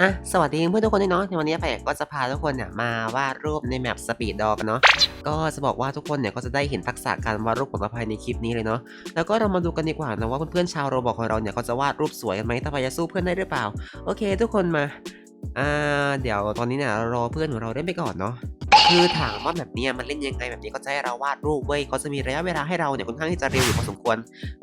อะสวัสดีเพื่อนทุกคนด้วยเนาะในวันนี้แฝกก็จะพาทุกคนเนี่ยมาวาดรูปในแมปสปีดดอกันเนาะก็จะบอกว่าทุกคนเนี่ยก็จะได้เห็นทักษะการวาดรูปของตาพายในคลิปนี้เลยเนาะแล้วก็เรามาดูกันดีกว่านะว่าเพื่อนๆชาวโรบอกของเราเนี่ยเขาจะวาดรูปสวยกันไหมตาพยายจะสู้เพื่อนได้หรือเปล่า โอเค ทุกคนมาอ่าเดี๋ยวตอนนี้เนี่ยรอเพื่อนของเราได้ไปก่อนเนาะคือถามว่าแบบนี้มันเล่นยังไงแบบนี้ก็จะให้เราวาดรูปเว้ยเขาจะมีระยะเวลาให้เราเนี่ยค่อนข้างที่จะเร็วอยู่พอสมควร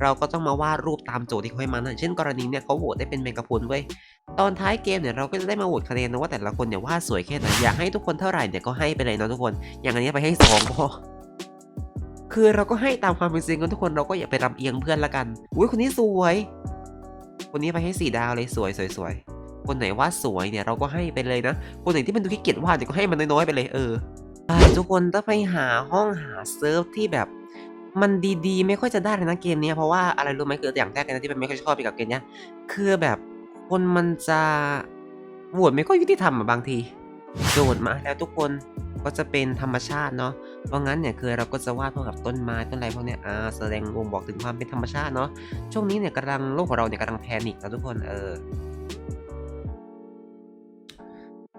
เราก็ต้องมาวาดรูปตามโจทย์ที่เขาให้มานะเช่นกรณีเนี่ยเขาโหวตได้เป็นแมงกะพรุนเว้ย ตอนท้ายเกมเนี่ยเราก็จะได้มาโหวตคะแนนนะว่าแต่ละคนเนี่ยวาดสวยแค่ไหนอยากให้ทุกคนเท่าไหร่เนี่ยก็ให้ไปเลยนะทุกคน อย่างอันนี้ไปให้สองพอคือเราก็ให้ตามความเป็นจริงกันทุกคนเราก็อย่าไปรำเอียงเพื่อนละกันอุ้ยคนนี้สวย คนนี้ไปให้สี่ดาวเลยสวยสวยสวยคนไหนวาดสวยเนี่ยเราก็ให้ไปเลยนะ คนไหนที่มันดูขี้เกียจวาดเนี่ยก็ให้มันน้อยๆไปเลยเออไปทุกคนต้องไปหาห้องหาเซิร์ฟที่แบบมันดีๆ ไม่ค่อยจะได้เลยนะเกมนี้เพราะว่าอะไรรู้ไหมคืออย่างแรกเลยนะที่มันไม่ค่อยชอบไปกับเกมเนี้ยคือแบบ คนมันจะโหวตไม่ค่อยยุติธรรมอะบางที โจทย์มาแล้วทุกคนก็จะเป็นธรรมชาติเนาะ เพราะงั้นเนี่ยคือเราก็จะวาดพวกกับต้นไม้ต้นอะไรพวกเนี้ยอ่าแสดงบ่งบอกถึงความเป็นธรรมชาติเนาะ ช่วงนี้เนี่ยกำลังโลกของเราเนี่ยกำลังแพนิคนะทุกคนเออ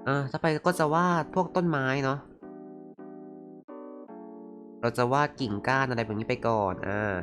อ่าต่อไปก็จะวาดพวกต้นไม้เนาะ เราจะวาดกิ่งก้านอะไรแบบนี้ไปก่อน อ่า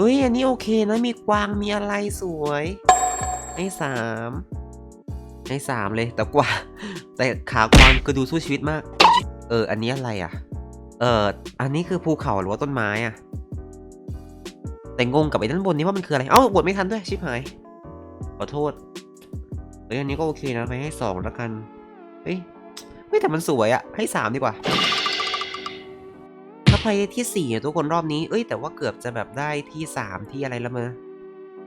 เอ้ย อันนี้โอเคนะ มีกวาง มีอะไรสวย ให้สามให้สามเลย แต่กว่า แต่ขากวางก็ดูสู้ชีวิตมาก เออ อันนี้อะไรอะ เออ อันนี้คือภูเขาหรือว่าต้นไม้อะ แต่งงกับไอ้ด้านบนนี้ว่ามันคืออะไร เอ้าบทไม่ทันด้วย ชิบหาย ขอโทษ เอ้ย อันนี้ก็โอเคนะ ไปให้สองแล้วกัน เฮ้ย เฮ้ย แต่มันสวยอะ ให้สามดีกว่า ถ้าไปที่สี่ทุกคนรอบนี้ เอ้ยแต่ว่าเกือบจะแบบได้ที่สามที่อะไรแล้วมา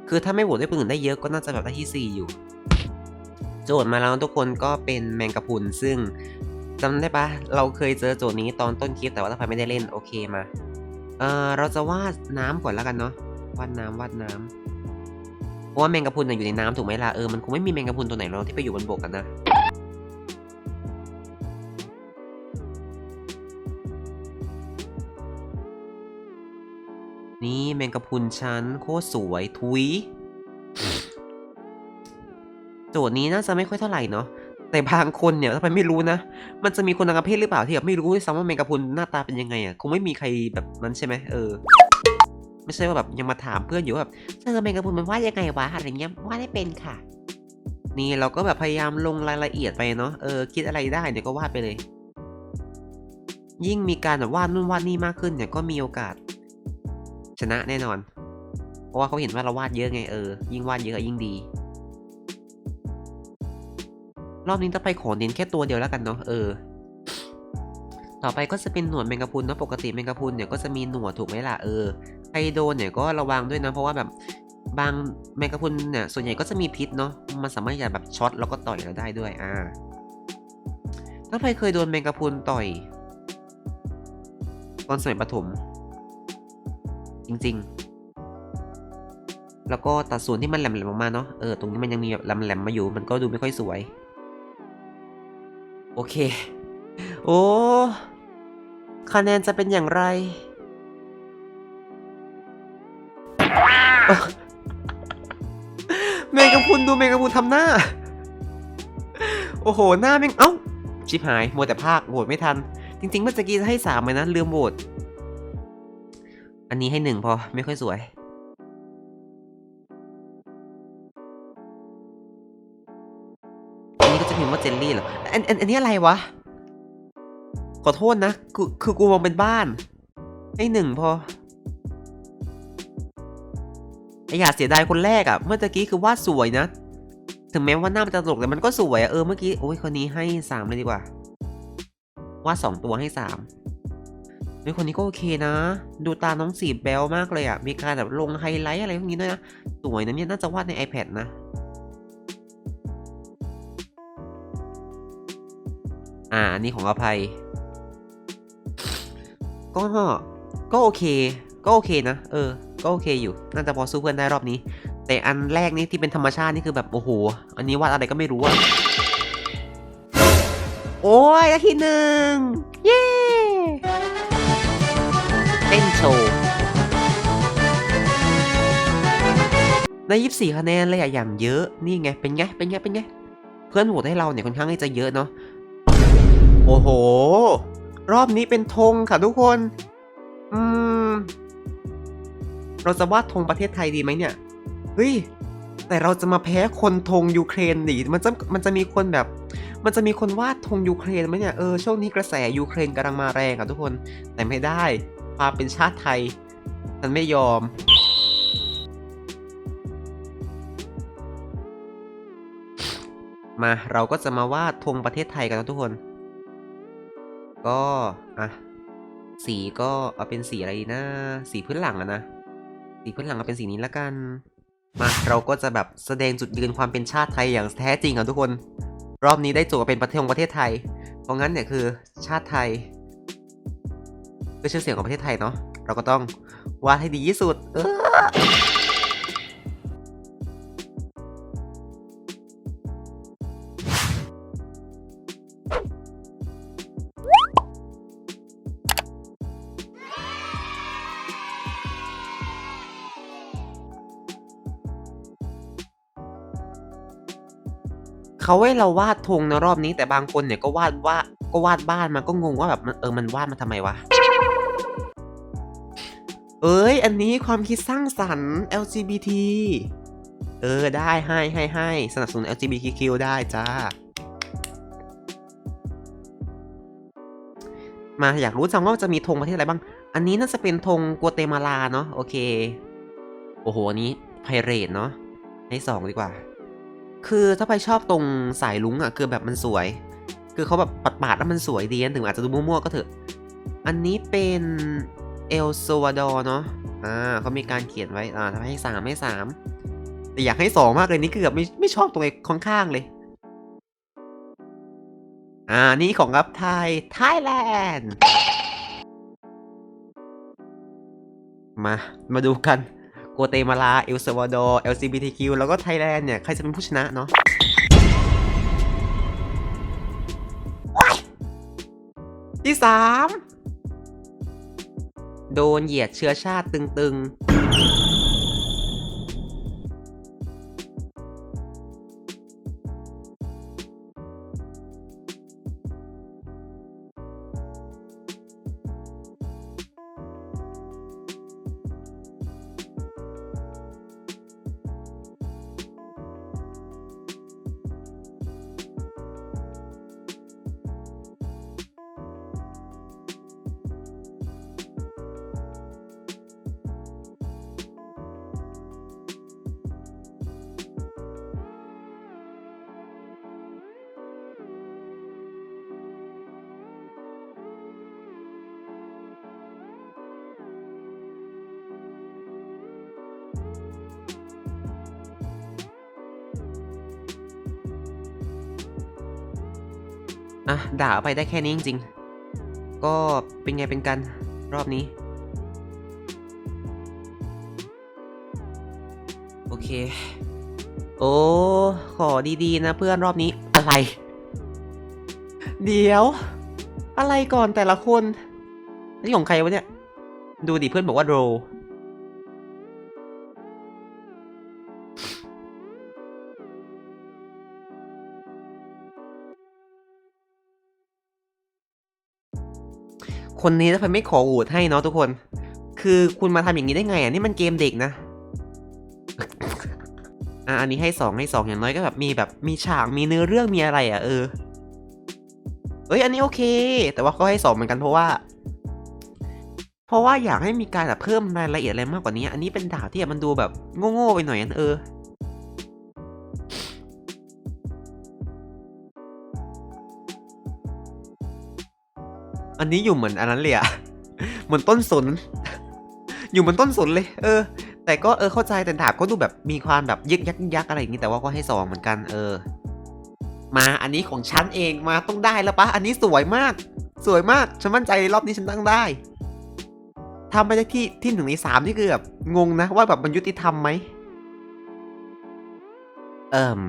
คือถ้าไม่โหวตให้คนอื่นได้เยอะก็น่าจะแบบได้ที่สี่อยู่ โจทย์มาแล้วทุกคนก็เป็นแมงกะพรุนซึ่งจำได้ปะเราเคยเจอโจทย์นี้ตอนต้นคลิปแต่ว่าถ้าใครไม่ได้เล่นโอเคมา เออเราจะวาดน้ำก่อนแล้วกันเนาะวาดน้ำวาดน้ำเพราะว่าแมงกะพรุนอยู่ในน้ำถูกไหมล่ะเออมันคงไม่มีแมงกะพรุนตัวไหนหรอกที่ไปอยู่บนบกกันนะ นี่แมงกะพรุนชั้นโคตรสวยทุยโจทย์นี้น่าจะไม่ค่อยเท่าไหร่เนาะแต่บางคนเนี่ยถ้าไปไม่รู้นะ มันจะมีคนทางประเภทหรือเปล่าที่แบบไม่รู้ด้วยซ้ำว่าแมงกะพรุนหน้าตาเป็นยังไงอะคงไม่มีใครแบบนั้นใช่ไหมเออ ไม่ใช่ว่าแบบยังมาถามเพื่อนอยู่แบบเธอแมงกะพรุนมันวาดยังไงวะอะไรเงี้ยวาดได้เป็นค่ะ นี่เราก็แบบพยายามลงรายละเอียดไปเนาะเออคิดอะไรได้เนี่ยก็วาดไปเลย ยิ่งมีการแบบวาดนู่นวาดนี่มากขึ้นเนี่ยก็มีโอกาส ชนะแน่นอน เพราะว่าเขาเห็นว่าเราวาดเยอะไงเออ ยิ่งวาดเยอะยิ่งดี รอบนี้จะไปขอเน้นแค่ตัวเดียวแล้วกันเนาะเออ ต่อไปก็จะเป็นหนวดแมงกะพุนเนาะปกติแมงกะพุนเนี่ยก็จะมีหนวดถูกไหมล่ะเออใครโดนเนี่ยก็ระวังด้วยนะเพราะว่าแบบบางแมงกะพุนเนี่ยส่วนใหญ่ก็จะมีพิษเนาะมันสามารถจะแบบช็อตแล้วก็ต่อยเราได้ด้วยอ่าถ้าใครเคยโดนแมงกะพุนต่อย ตอนสมัยประถม จริง ๆ แล้วก็ตัดส่วนที่มันแหลมๆออกมาเนาะ เออ ตรงนี้มันยังมีแบบแหลมๆมาอยู่ มันก็ดูไม่ค่อยสวย โอเค โอ้คะแนนจะเป็นอย่างไรแมงกะพุนดูแมงกะพุนทำหน้า โอ้โห หน้าแมงเอ้า ชิบหาย มัวแต่ภาคโหวตไม่ทัน จริงๆ เมื่อกี้จะให้สามเลยนะ ลืมโหวต อันนี้ให้หนึ่งพอไม่ค่อยสวย อันนี้ก็จะพิมพ์ว่าเจลลี่เหรอ อันอันอันนี้อะไรวะ ขอโทษนะ คือคือกูมองเป็นบ้าน ให้หนึ่งพอไออย่าเสียดายคนแรกอะเมื่อกี้คือวาดสวยนะ ถึงแม้ว่าหน้ามันจะตลกแต่มันก็สวยอะเออเมื่อกี้ โอ้ยคนนี้ให้สามเลยดีกว่า วาดสองตัวให้สาม เฮ้ยคนนี้ก็โอเคนะ ดูตาน้องสีแบลมากเลยอะมีการแบบลงไฮไลท์อะไรพวกนี้ด้วยนะ สวยนะเนี่ยน่าจะวาดใน iPad นะอ่าอันนี้ของอภัย ก็ ก็โอเค ก็โอเคนะ เออ ก็โอเคอยู่ น่าจะพอสู้เพื่อนได้รอบนี้ แต่อันแรกนี่ที่เป็นธรรมชาตินี่คือแบบ โอ้โห อันนี้วาดอะไรก็ไม่รู้อะโอ้ยได้ที่หนึ่งเย้ เต้นโชว์ได้ยี่สี่คะแนนเลยอะอย่างเยอะนี่ไงเป็นไงเป็นไงเป็นไงเพื่อนโหวตให้เราเนี่ยค่อนข้างจะเยอะเนาะโอ้โห รอบนี้เป็นธงค่ะทุกคน อืม เราจะวาดธงประเทศไทยดีไหมเนี่ย เฮ้ย แต่เราจะมาแพ้คนธงยูเครนดิมันจะมันจะมีคนแบบ มันจะมีคนวาดธงยูเครนไหมเนี่ย เออช่วงนี้กระแสยูเครนกำลังมาแรงอะทุกคน แต่ไม่ได้ ความเป็นชาติไทย มันไม่ยอม มาเราก็จะมาวาดธงประเทศไทยกันนะทุกคน ก็ อะ สีก็เอาเป็นสีอะไรดีนะ สีพื้นหลังอะนะ สีพื้นหลังเอาเป็นสีนี้ละกัน มาเราก็จะแบบแสดงจุดยืนความเป็นชาติไทยอย่างแท้จริงอะทุกคน รอบนี้ได้โจทย์เป็นประเทศของประเทศไทย เพราะงั้นเนี่ยคือชาติไทย เพื่อชื่อเสียงของประเทศไทยเนาะเราก็ต้องวาดให้ดีที่สุด เออเขาให้เราวาดธงในรอบนี้แต่บางคนเนี่ยก็วาดว่าก็วาดบ้านมันก็งงว่าแบบเออมันวาดมาทำไมวะ เอ้ย อันนี้ความคิดสร้างสรรค์ LGBT เออ ได้ให้ให้ให้สนับสนุน LGBTQ ได้จ้า มาอยากรู้จังว่าจะมีธงประเทศอะไรบ้าง อันนี้น่าจะเป็นธงกัวเตมาลาเนาะโอเค โอ้โห อันนี้ไพเรตเนาะให้สองดีกว่า คือถ้าไปชอบตรงสายลุงอะ่ะ คือแบบมันสวย คือเขาแบบปัดปาดๆแล้วมันสวยดีนถึงอาจจะดูมั่วๆก็เถอะ อันนี้เป็น เอลซวาดอร์เนาะอ่าเขามีการเขียนไว้อ่าทำให้สามให้สามแต่อยากให้สองมากเลยนี่คือบไม่ไม่ชอบตรงไอ้ข้างๆเลย อ่านี่ของอัพไทยไทยแลนด์มา มาดูกันโกเตมาลา เอลซวาดอร์ LGBTQ แล้วก็ไทยแลนด์เนี่ย ใครจะเป็นผู้ชนะเนาะที่สาม โดนเหยียดเชื้อชาติตึงๆ อะด่าไปได้แค่นี้จริงๆ ก็เป็นไงเป็นกันรอบนี้ โอเค โอ้ขอดีๆนะเพื่อนรอบนี้อะไร เดี๋ยว อะไรก่อนแต่ละคน นี่ของใครวะเนี่ย ดูดิเพื่อนบอกว่าโดร คนนี้ถ้าเพื่อนไม่ขอโหวตให้เนาะทุกคน คือคุณมาทำอย่างนี้ได้ไงอะนี่มันเกมเด็กนะ อะอันนี้ให้สองให้สองอย่างน้อยก็แบบมีแบบมีฉากมีเนื้อเรื่องมีอะไรอะเออ เอ้ยอันนี้โอเค แต่ว่าก็ให้สองเหมือนกันเพราะว่า เพราะว่าอยากให้มีการแบบเพิ่มรายละเอียดอะไรมากกว่านี้ อันนี้เป็นดาบที่มันดูแบบโง่ๆไปหน่อยอะเออ อันนี้อยู่เหมือนอันนั้นเลยอะเหมือนต้นสน อยู่เหมือนต้นสนเลย เออ แต่ก็เออเข้าใจแต่ถามก็ดูแบบมีความแบบยึกยักยักอะไรอย่างนี้แต่ว่าก็ให้สองเหมือนกัน เออ มาอันนี้ของฉันเองมาต้องได้แล้วปะอันนี้สวยมาก สวยมากฉันมั่นใจรอบนี้ฉันตั้งได้ทำไปได้ที่ที่หนึ่งในสามนี่คือแบบงงนะว่าแบบมันยุติธรรมไหมเอ,อ่ม